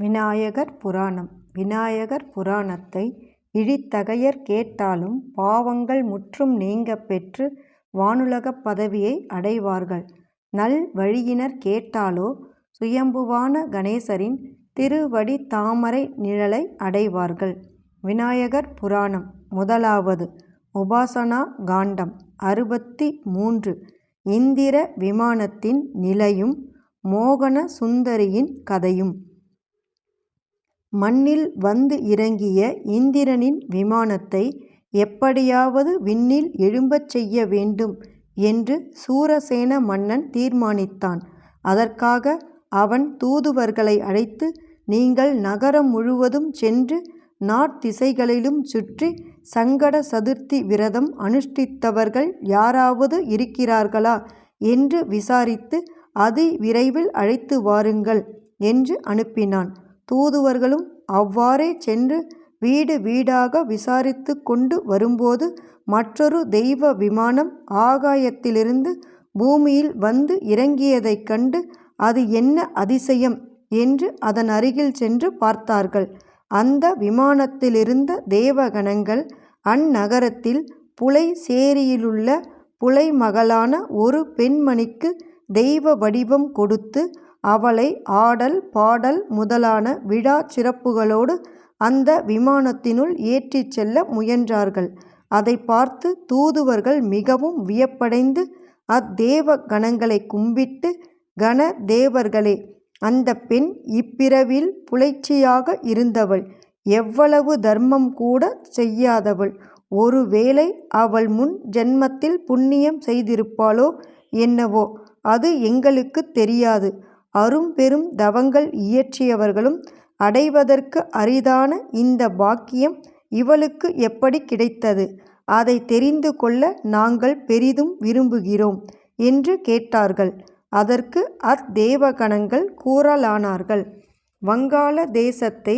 விநாயகர் புராணம் விநாயகர் புராணத்தை இழித்தகையர் கேட்டாலும் பாவங்கள் முற்றும் நீங்க பெற்று வானுலகப் பதவியை அடைவார்கள். நல்வழியினர் கேட்டாலோ சுயம்புவான கணேசரின் திருவடி தாமரை நிழலை அடைவார்கள். விநாயகர் புராணம் முதலாவது உபாசனா காண்டம் அறுபத்தி மூன்று இந்திர விமானத்தின் நிலையும் மோகன சுந்தரியின் கதையும். மண்ணில் வந்து இறங்கிய இந்திரனின் விமானத்தை எப்படியாவது விண்ணில் எழும்பச் செய்ய வேண்டும் என்று சூரசேன மன்னன் தீர்மானித்தான். அதற்காக அவன் தூதுவர்களை அழைத்து நீங்கள் நகரம் முழுவதும் சென்று நாட்திசைகளிலும் சுற்றி சங்கட சதுர்த்தி விரதம் அனுஷ்டித்தவர்கள் யாராவது இருக்கிறார்களா என்று விசாரித்து அதிவிரைவில் அழைத்து வாருங்கள் என்று அனுப்பினான். தூதுவர்களும் அவ்வாறே சென்று வீடு வீடாக விசாரித்து கொண்டு வரும்போது மற்றொரு தெய்வ விமானம் ஆகாயத்திலிருந்து பூமியில் வந்து இறங்கியதைக் கண்டு அது என்ன அதிசயம் என்று அதன் அருகில் சென்று பார்த்தார்கள். அந்த விமானத்திலிருந்த தேவகணங்கள் அந்நகரத்தில் புலைசேரியிலுள்ள புலைமகளான ஒரு பெண்மணிக்கு தெய்வ வடிவம் கொடுத்து அவளை ஆடல் பாடல் முதலான விழாச் சிறப்புகளோடு அந்த விமானத்தினுள் ஏற்றிச் செல்ல முயன்றார்கள். அதை பார்த்து தூதுவர்கள் மிகவும் வியப்படைந்து அத்தேவ கணங்களை கும்பிட்டு கண தேவர்களே அந்த பெண் இப்பிறவில் புலைச்சியாக இருந்தவள். எவ்வளவு தர்மம் கூட செய்யாதவள். ஒருவேளை அவள் முன் ஜென்மத்தில் புண்ணியம் செய்திருப்பாளோ என்னவோ அது எங்களுக்குத் தெரியாது. அரும்பெரும் தவங்கள் இயற்றியவர்களும் அடைவதற்கு அரிதான இந்த பாக்கியம் இவளுக்கு எப்படி கிடைத்தது? அதை தெரிந்து கொள்ள நாங்கள் பெரிதும் விரும்புகிறோம் என்று கேட்டார்கள். அதற்கு அத்தேவகணங்கள் கூறலானார்கள். வங்காள தேசத்தை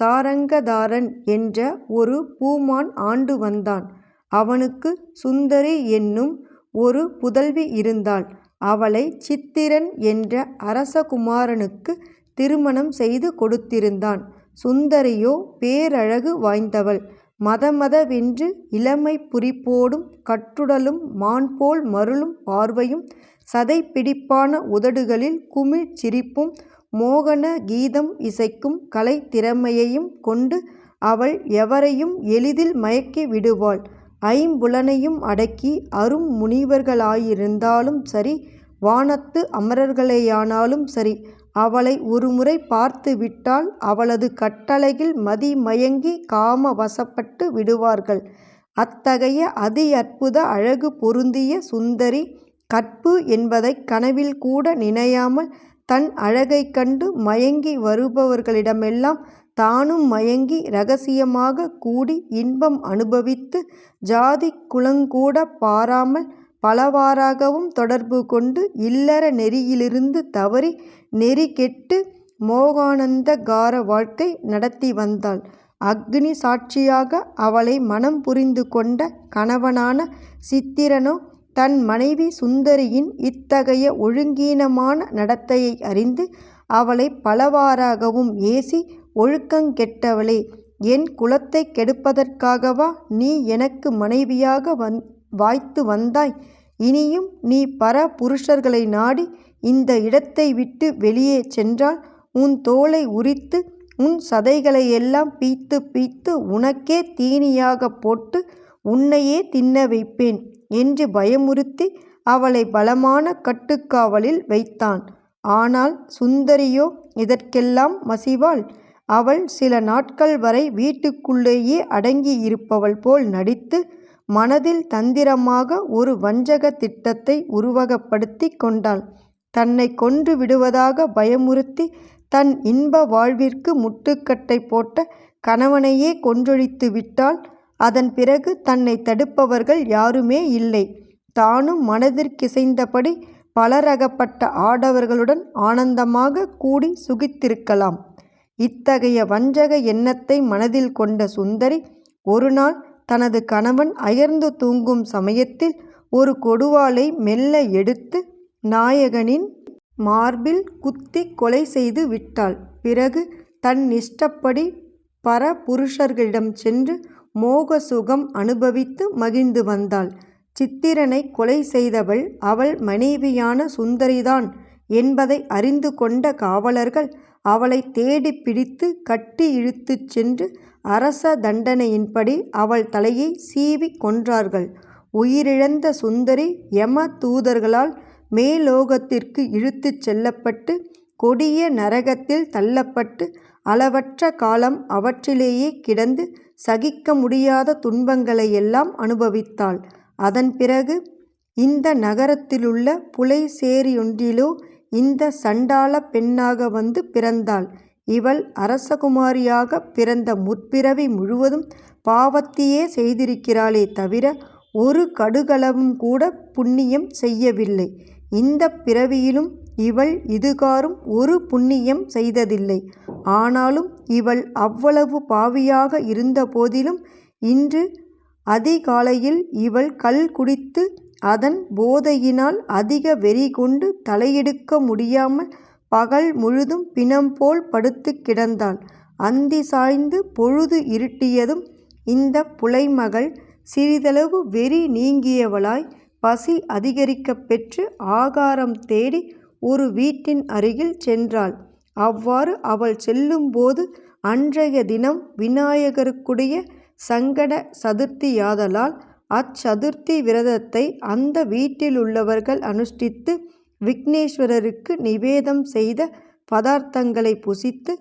சாரங்கதாரன் என்ற ஒரு பூமான் ஆண்டு வந்தான். அவனுக்கு சுந்தரி என்னும் ஒரு புதல்வி இருந்தாள். அவளை சித்திரன் என்ற அரசகுமாரனுக்கு திருமணம் செய்து கொடுத்திருந்தான். சுந்தரியோ பேரழகு வாய்ந்தவள். மதமதவென்று இளமை புரிப்போடும் கட்டுடலும் மான்போல் மருளும் பார்வையும் சதைப்பிடிப்பான உதடுகளில் குமிழ் சிரிப்பும் மோகன கீதம் இசைக்கும் கலை திறமையையும் கொண்டு அவள் எவரையும் எளிதில் மயக்கி விடுவாள். ஐம்புலனையும் அடக்கி அரும் முனிவர்களாயிருந்தாலும் சரி வானத்து அமரர்களேயானாலும் சரி அவளை ஒருமுறை பார்த்து விட்டால் அவளது கட்டளையில் மதிமயங்கி காம வசப்பட்டு விடுவார்கள். அத்தகைய அதி அற்புத அழகு பொருந்திய சுந்தரி கற்பு என்பதை கனவில் கூட நினையாமல் தன் அழகைக் கண்டு மயங்கி வருபவர்களிடமெல்லாம் தானும் மயங்கி ரகசியமாக கூடி இன்பம் அனுபவித்து ஜாதி குலங்கூட பாராமல் பலவாறாகவும் தொடர்பு கொண்டு இல்லற நெறியிலிருந்து தவறி நெறி கெட்டு மோகானந்தகார வாழ்க்கை நடத்தி வந்தாள். அக்னி சாட்சியாக அவளை மனம் புரிந்து கொண்ட கணவனான சித்திரனோ தன் மனைவி சுந்தரியின் இத்தகைய ஒழுங்கீனமான நடத்தையை அறிந்து அவளை பலவாறாகவும் ஏசி ஒழுக்கங்கெட்டவளே என் குலத்தைக் கெடுப்பதற்காகவா நீ எனக்கு மனைவியாக வந் வாய்த்து வந்தாய்? இனியும் நீ பர புருஷர்களை நாடி இந்த இடத்தை விட்டு வெளியே சென்றால் உன் தோலை உரித்து உன் சதைகளை எல்லாம் பீத்து பீத்து உனக்கே தீனியாகப் போட்டு உன்னையே தின்ன வைப்பேன் என்று பயமுறுத்தி அவளை பலமான கட்டுக்காவலில் வைத்தான். ஆனால் சுந்தரியோ இதற்கெல்லாம் மசிவாள். அவள் சில நாட்கள் வரை வீட்டுக்குள்ளேயே அடங்கியிருப்பவள் போல் நடித்து மனதில் தந்திரமாக ஒரு வஞ்சக திட்டத்தை உருவகப்படுத்திக் கொண்டாள். தன்னை கொன்று விடுவதாக பயமுறுத்தி தன் இன்ப வாழ்விற்கு முட்டுக்கட்டை போட்ட கணவனையே கொன்றொழித்து விட்டால் அதன் பிறகு தன்னை தடுப்பவர்கள் யாருமே இல்லை. தானும் மனதிற்கிசைந்தபடி பலரகப்பட்ட ஆடவர்களுடன் ஆனந்தமாக கூடி சுகித்திருக்கலாம். இத்தகைய வஞ்சக எண்ணத்தை மனதில் கொண்ட சுந்தரி ஒருநாள் தனது கணவன் அயர்ந்து தூங்கும் சமயத்தில் ஒரு கொடுவாளை மெல்ல எடுத்து நாயகனின் மார்பில் குத்தி கொலை செய்து விட்டாள். பிறகு தன் இஷ்டப்படி பர புருஷர்களிடம் சென்று மோக சுகம் அனுபவித்து மகிழ்ந்து வந்தாள். சித்திரனை கொலை செய்தவள் அவள் மனைவியான சுந்தரிதான் என்பதை அறிந்து கொண்ட காவலர்கள் அவளை தேடி பிடித்து கட்டி இழுத்துச் சென்று அரச தண்டனையின்படி அவள் தலையை சீவிக் கொன்றார்கள். உயிரிழந்த சுந்தரி யம தூதர்களால் மேலோகத்திற்கு இழுத்துச் செல்லப்பட்டு கொடிய நரகத்தில் தள்ளப்பட்டு அளவற்ற காலம் அவற்றிலேயே கிடந்து சகிக்க முடியாத துன்பங்களையெல்லாம் அனுபவித்தாள். அதன் பிறகு இந்த நகரத்திலுள்ள புலைசேரியொன்றிலோ இந்த சண்டாளப் பெண்ணாக வந்து பிறந்தாள். இவள் அரசகுமாரியாகப் பிறந்த முற்பிறவி முழுவதும் பாவத்தையே செய்திருக்கிறாளே தவிர ஒரு கடுகளவும் கூட புண்ணியம் செய்யவில்லை. இந்தப் பிறவியிலும் இவள் இதுகாறும் ஒரு புண்ணியம் செய்ததில்லை. ஆனாலும் இவள் அவ்வளவு பாவியாக இருந்தபோதிலும் இன்று அதிகாலையில் இவள் கல் குடித்து அதன் போதையினால் அதிக வெறி கொண்டு தலையெடுக்க முடியாமல் பகல் முழுதும் பிணம் போல் படுத்து கிடந்தாள். அந்தி சாய்ந்து பொழுது இருட்டியதும் இந்த புலைமகள் சிறிதளவு வெறி நீங்கியவளாய் பசி அதிகரிக்கப் பெற்று ஆகாரம் தேடி ஒரு வீட்டின் அருகில் சென்றாள். அவ்வாறு அவள் செல்லும்போது அன்றைய தினம் விநாயகருக்குடைய சங்கட சதுர்த்தியாதலால் அச்சதுர்த்தி விரதத்தை அந்த வீட்டில் உள்ளவர்கள் அனுஷ்டித்து விக்னேஸ்வரருக்கு நிவேதம் செய்த பதார்த்தங்களை புசித்து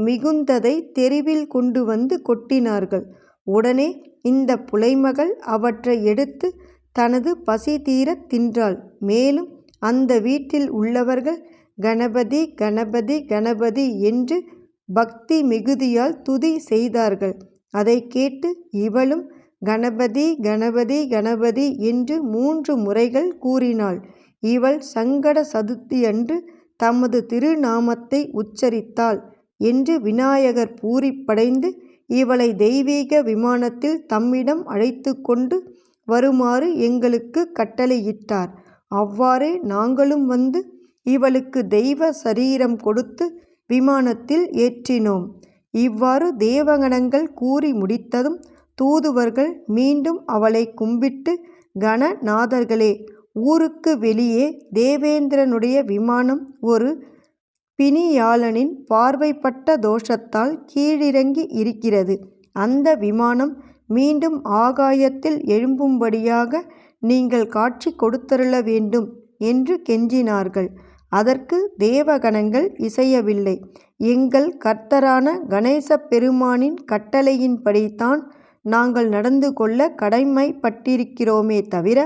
மிகுந்ததை தெருவில் கொண்டு வந்து கொட்டினார்கள். உடனே இந்த புலைமகள் அவற்றை எடுத்து தனது பசி தீரத் தின்றாள். மேலும் அந்த வீட்டில் உள்ளவர்கள் கணபதி கணபதி கணபதி என்று பக்தி மிகுதியால் துதி செய்தார்கள். அதைக் கேட்டு இவளும் கணபதி கணபதி கணபதி என்று மூன்று முறைகள் கூறினாள். இவள் சங்கட சதுர்த்தியன்று தமது திருநாமத்தை உச்சரித்தாள் என்று விநாயகர் பூரிப்படைந்து இவளை தெய்வீக விமானத்தில் தம்மிடம் அழைத்து கொண்டு வருமாறு எங்களுக்கு கட்டளையிட்டார். அவ்வாறே நாங்களும் வந்து இவளுக்கு தெய்வ சரீரம் கொடுத்து விமானத்தில் ஏற்றினோம். இவ்வாறு தேவகணங்கள் கூறி முடித்ததும் தூதுவர்கள் மீண்டும் அவளை கும்பிட்டு கணநாதர்களே ஊருக்கு வெளியே தேவேந்திரனுடைய விமானம் ஒரு பிணியாளனின் பார்வைப்பட்ட தோஷத்தால் கீழிறங்கி இருக்கிறது. அந்த விமானம் மீண்டும் ஆகாயத்தில் எழும்பும்படியாக நீங்கள் காட்சி கொடுத்தருள வேண்டும் என்று கெஞ்சினார்கள். அதற்கு தேவகணங்கள் இசையவில்லை. எங்கள் கர்த்தரான கணேசப் பெருமானின் கட்டளையின்படித்தான் நாங்கள் நடந்து கொள்ள கடமைப்பட்டிருக்கிறோமே தவிர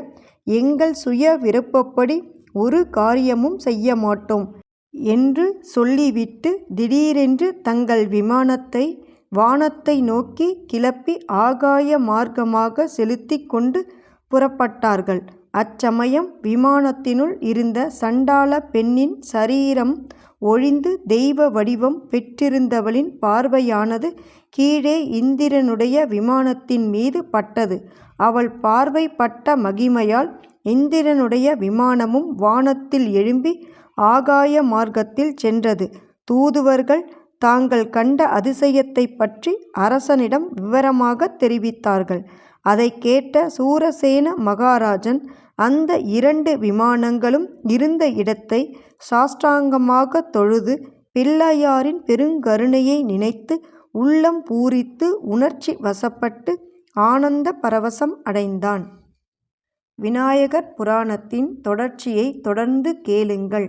எங்கள் சுய விருப்பப்படி ஒரு காரியமும் செய்ய மாட்டோம் என்று சொல்லிவிட்டு திடீரென்று தங்கள் விமானத்தை வானத்தை நோக்கி கிளப்பி ஆகாய மார்க்கமாக செலுத்தி கொண்டு புறப்பட்டார்கள். அச்சமயம் விமானத்தினுள் இருந்த சண்டாளப் பெண்ணின் சரீரம் ஒழிந்து தெய்வ வடிவம் பெற்றிருந்தவளின் பார்வையானது கீழே இந்திரனுடைய விமானத்தின் மீது பட்டது. அவள் பார்வை பட்ட மகிமையால் இந்திரனுடைய விமானமும் வானத்தில் எழும்பி ஆகாய மார்க்கத்தில் சென்றது. தூதுவர்கள் தாங்கள் கண்ட அதிசயத்தைப் பற்றி அரசனிடம் விவரமாக தெரிவித்தார்கள். அதைக் கேட்ட சூரசேன மகாராஜன் அந்த இரண்டு விமானங்களும் இருந்த இடத்தை சாஷ்டாங்கமாகத் தொழுது பிள்ளையாரின் பெருங்கருணையை நினைத்து உள்ளம் பூரித்து உணர்ச்சி வசப்பட்டு ஆனந்த பரவசம் அடைந்தான். விநாயகர் புராணத்தின் தொடர்ச்சியைத் தொடர்ந்து கேளுங்கள்.